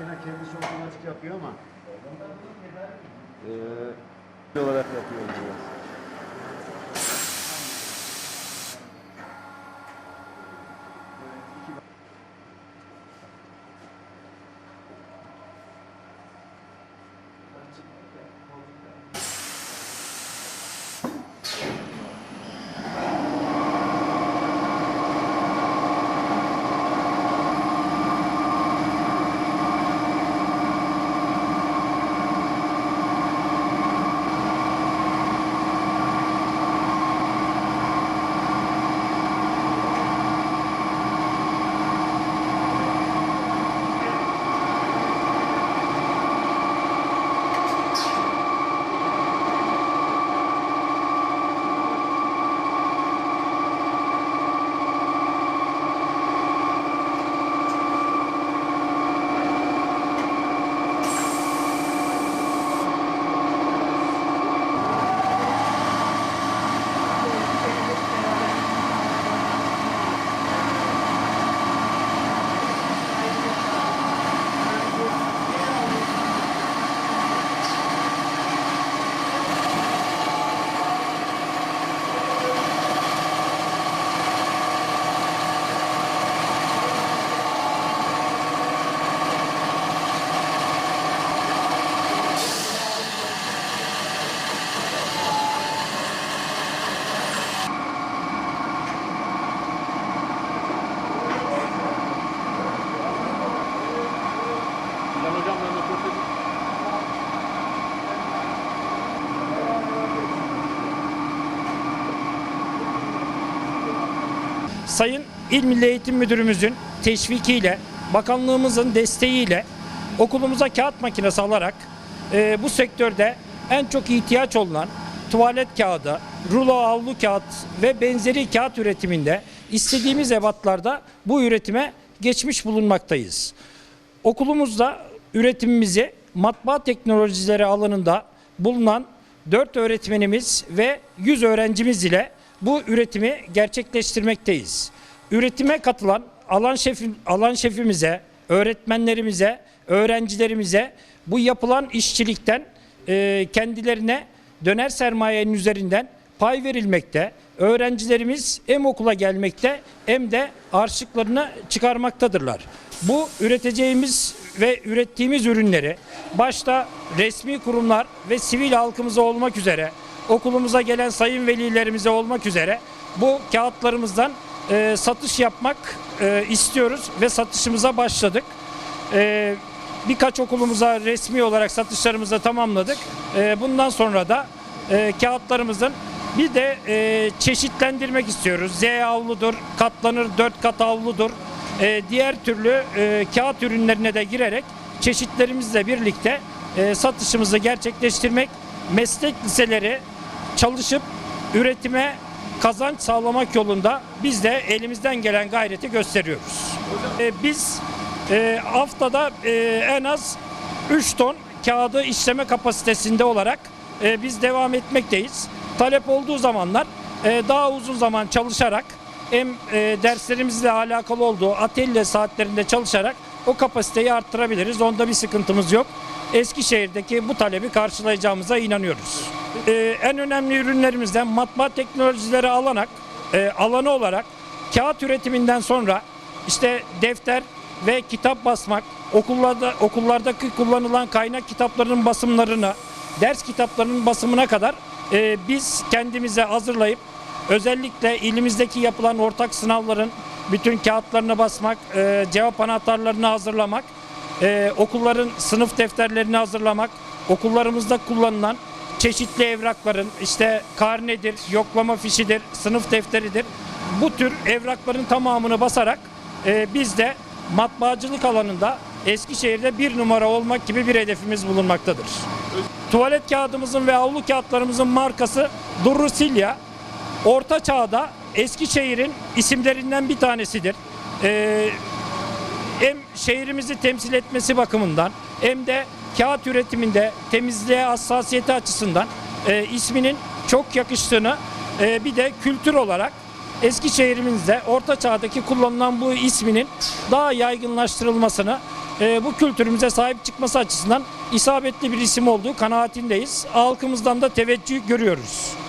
makine kendisi otomatik yapıyor ama e, olarak yapıyoruz biraz. Sayın İl Milli Eğitim Müdürümüzün teşvikiyle, bakanlığımızın desteğiyle okulumuza kağıt makinesi alarak e, bu sektörde en çok ihtiyaç olunan tuvalet kağıdı, rulo havlu kağıt ve benzeri kağıt üretiminde istediğimiz ebatlarda bu üretime geçmiş bulunmaktayız. Okulumuzda üretimimizi matbaa teknolojileri alanında bulunan 4 öğretmenimiz ve 100 öğrencimiz ile bu üretimi gerçekleştirmekteyiz. Üretime katılan alan şefi, alan şefimize, öğretmenlerimize, öğrencilerimize bu yapılan işçilikten e, kendilerine döner sermayenin üzerinden pay verilmekte. Öğrencilerimiz hem okula gelmekte hem de harçlıklarını çıkarmaktadırlar. Bu üreteceğimiz ve ürettiğimiz ürünleri başta resmi kurumlar ve sivil halkımıza olmak üzere okulumuza gelen sayın velilerimize olmak üzere bu kağıtlarımızdan e, satış yapmak e, istiyoruz ve satışımıza başladık. E, birkaç okulumuza resmi olarak satışlarımızı tamamladık. E, bundan sonra da e, kağıtlarımızın bir de e, çeşitlendirmek istiyoruz. Z havludur, katlanır 4 kat havludur. E, diğer türlü e, kağıt ürünlerine de girerek çeşitlerimizle birlikte e, satışımızı gerçekleştirmek, meslek liseleri çalışıp üretime kazanç sağlamak yolunda biz de elimizden gelen gayreti gösteriyoruz. E, biz e, haftada e, en az 3 ton kağıdı işleme kapasitesinde olarak e, biz devam etmekteyiz. Talep olduğu zamanlar e, daha uzun zaman çalışarak hem e, derslerimizle alakalı olduğu atölye saatlerinde çalışarak o kapasiteyi arttırabiliriz. Onda bir sıkıntımız yok. Eskişehir'deki bu talebi karşılayacağımıza inanıyoruz. E, en önemli ürünlerimizden matbaa teknolojileri alanak, e, alanı olarak kağıt üretiminden sonra işte defter ve kitap basmak, okullarda okullardaki kullanılan kaynak kitaplarının basımlarını, ders kitaplarının basımına kadar e, biz kendimize hazırlayıp özellikle ilimizdeki yapılan ortak sınavların bütün kağıtlarını basmak, e, cevap anahtarlarını hazırlamak, e, okulların sınıf defterlerini hazırlamak, okullarımızda kullanılan çeşitli evrakların işte karnedir, yoklama fişidir, sınıf defteridir. Bu tür evrakların tamamını basarak e, biz de matbaacılık alanında Eskişehir'de bir numara olmak gibi bir hedefimiz bulunmaktadır. Tuvalet kağıdımızın ve havlu kağıtlarımızın markası Durrusilya. Orta Çağ'da Eskişehir'in isimlerinden bir tanesidir. Ee, hem şehrimizi temsil etmesi bakımından hem de kağıt üretiminde temizliğe hassasiyeti açısından e, isminin çok yakıştığını e, bir de kültür olarak Eskişehir'imizde Orta Çağ'daki kullanılan bu isminin daha yaygınlaştırılmasını e, bu kültürümüze sahip çıkması açısından isabetli bir isim olduğu kanaatindeyiz. Halkımızdan da teveccüh görüyoruz.